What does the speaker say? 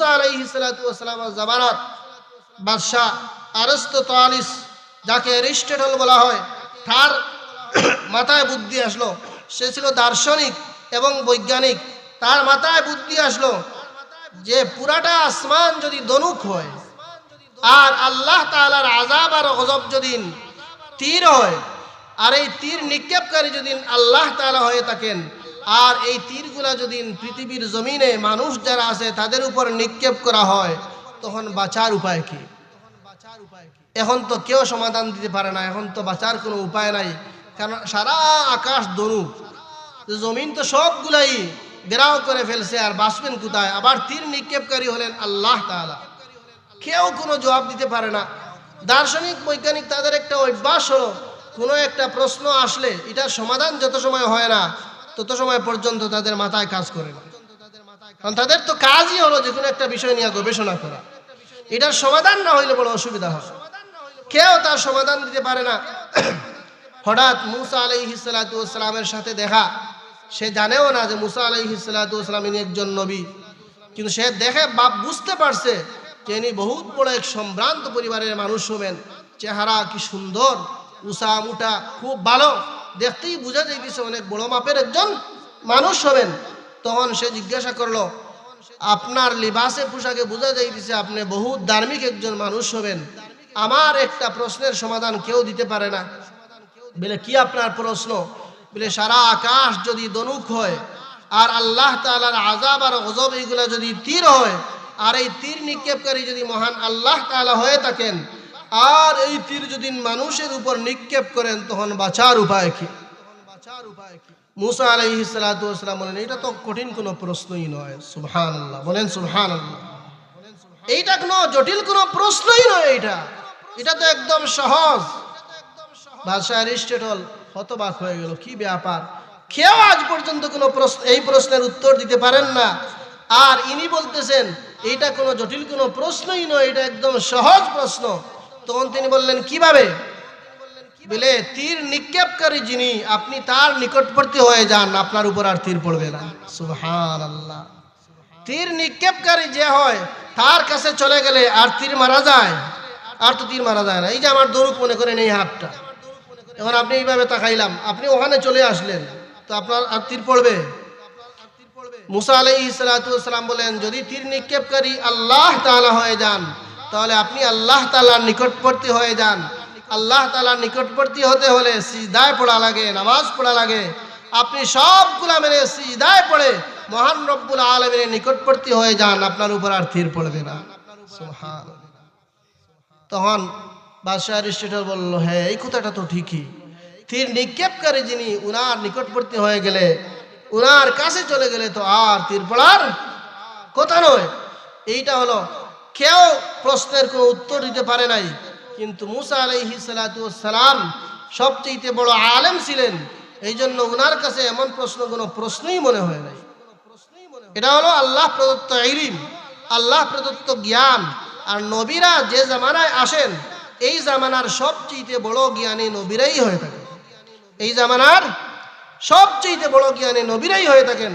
মুসা আলাইহি সালাতামের জামানত, বাদশাহ আরস্ত তালিস যাকে এরিস্টেটল বলা হয়, তার মাথায় বুদ্ধি আসলো। সে ছিল দার্শনিক এবং বৈজ্ঞানিক। তার মাথায় বুদ্ধি আসলো যে পুরাটা আসমান যদি দনুক হয়, আর আল্লাহ তাআলার আজাব আর গজব যদি তীর হয়, আর এই তীর নিক্ষেপকারী যদি আল্লাহ তাআলা হয়ে থাকেন আর এই তীরগুলা যদি পৃথিবীর জমিনে মানুষ যারা আছে তাদের উপর নিক্ষেপ করা হয়, তখন বাঁচার উপায় কি? এখন তো কেউ সমাধান দিতে পারে না, এখন তো বাঁচার কোনো উপায় নাই। কারণ সারা আকাশ দনু জমিন তো সবগুলাই বেরাও করে ফেলছে আর বাঁচবেন কোথায়? আবার তীর নিক্ষেপকারী হলেন আল্লাহ তাআলা। কেউ কোনো জবাব দিতে পারে না। দার্শনিক, বৈজ্ঞানিক তাদের একটা অভ্যাস হলো, কোনো একটা প্রশ্ন আসলে এটার সমাধান যত সময় হয় না তত সময় পর্যন্ত তাদের মাথায় কাজ করে না। কারণ তাদের তো কাজই হলো যে কোনো একটা বিষয় নিয়ে গবেষণা করা। এটার সমাধান না হইলে বড় অসুবিধা হয়। কেউ তার সমাধান দিতে পারে না। হঠাৎ মুসা আলাইহি সালামের সাথে দেখা। সে জানেও না যে মুসা আলাইহি সালাম ইনি একজন নবী। কিন্তু সে দেখে বাপ বুঝতে পারছে যে ইনি বহুত বড় এক সম্ভ্রান্ত পরিবারের মানুষ হবেন। চেহারা কি সুন্দর উষা মুটা খুব ভালো। দেখতেই বোঝা যাইতেছে অনেক বড় মাপের একজন মানুষ হবেন। তখন সে জিজ্ঞাসা করল, আপনার লিবাসে পোশাকে বোঝা যাইতেছে আপনি বহুত ধার্মিক একজন মানুষ হবেন। আমার একটা প্রশ্নের সমাধান কেউ দিতে পারে না। বলে, কি আপনার প্রশ্ন? বলে, সারা আকাশ যদি দনুক হয়, আর আল্লাহ তাআলার আজাব আর গজব এইগুলা যদি তীর হয়, আর এই তীর নিক্ষেপকারী যদি মহান আল্লাহ তাআলা হয়ে থাকেন আর এই তীর যদি মানুষের উপর নিক্ষেপ করেন, তখন বাঁচার উপায় কি? বাঁচার উপায় কি মুসা আলাইহি সালাতু বলেন, এটা তো কঠিন কোনো প্রশ্নই নয়। সুবহানাল্লাহ। বলেন, সুবহানাল্লাহ। এইটা কোনো জটিল কোনো প্রশ্নই নয় এটা এটা তো একদম সহজ। বাদশাহ অ্যারিস্টটল হতবাক হয়ে গেল, কি ব্যাপার? কেউ আজ পর্যন্ত কোনো প্রশ্ন, এই প্রশ্নের উত্তর দিতে পারেন না। আর ইনি বলতেছেন, এইটা কোনো জটিল কোনো প্রশ্নই নয়, এটা একদম সহজ প্রশ্ন। তখন তিনি বললেন, কীভাবে? বলে, তীর নিক্ষেপকারী যিনি, আপনি তার নিকটবর্তী হয়ে যান, আপনার উপর আর তীর পড়বে না। সুবহান আল্লাহ তীর নিক্ষেপকারী যে হয়, তার কাছে চলে গেলে আর তীর মারা যায়? আর তো তীর মারা যায় না। এই যে আমার দরুক মনে করেন এই হাতটা। এখন আপনি এইভাবে তাকাইলাম, আপনি ওখানে চলে আসলেন, তো আপনার আর তীর পড়বে? মুসা আলাই সালাম বলেন, যদি তীর নিক্ষেপকারী আল্লাহ তাআলা হয়ে যান তাহলে আপনি আল্লাহ তাআলার নিকটবর্তী হয়ে যান। আল্লাহ তালার নিকটবর্তী হতে হলে সিজদায় পড়া লাগে, নামাজ পড়া লাগে। আপনি সবগুলা মেনে সিজদায় পড়ে মহান রব্বুল আলমের নিকটবর্তী হয়ে যান, আপনার উপর আর থির পড়বে না। তখন বাদশাহ অ্যারিস্টটল বলল হ্যাঁ এই কথাটা তো ঠিকই। তীর নিক্ষেপকারী যিনি, উনার নিকটবর্তী হয়ে গেলে, উনার কাছে চলে গেলে তো আর তীর পড়ার কথা নয়। এইটা হলো কেউ প্রশ্নের কোনো উত্তর দিতে পারে নাই। কিন্তু মুসা আলাইহি সালাম সবচেয়ে বড় আলেম ছিলেন। এই জন্য উনার কাছে এমন প্রশ্ন, কোনো প্রশ্নই মনে হয় নাই। এটা হলো আল্লাহ প্রদত্ত ইলিম, আল্লাহ প্রদত্ত জ্ঞান। আর নবীরা যে জামানায় আসেন, এই জামানার সবচেয়ে বড় জ্ঞানী নবীরাই হয়ে থাকে এই জামানার সবচেয়ে বড় জ্ঞানী নবীরাই হয়ে থাকেন।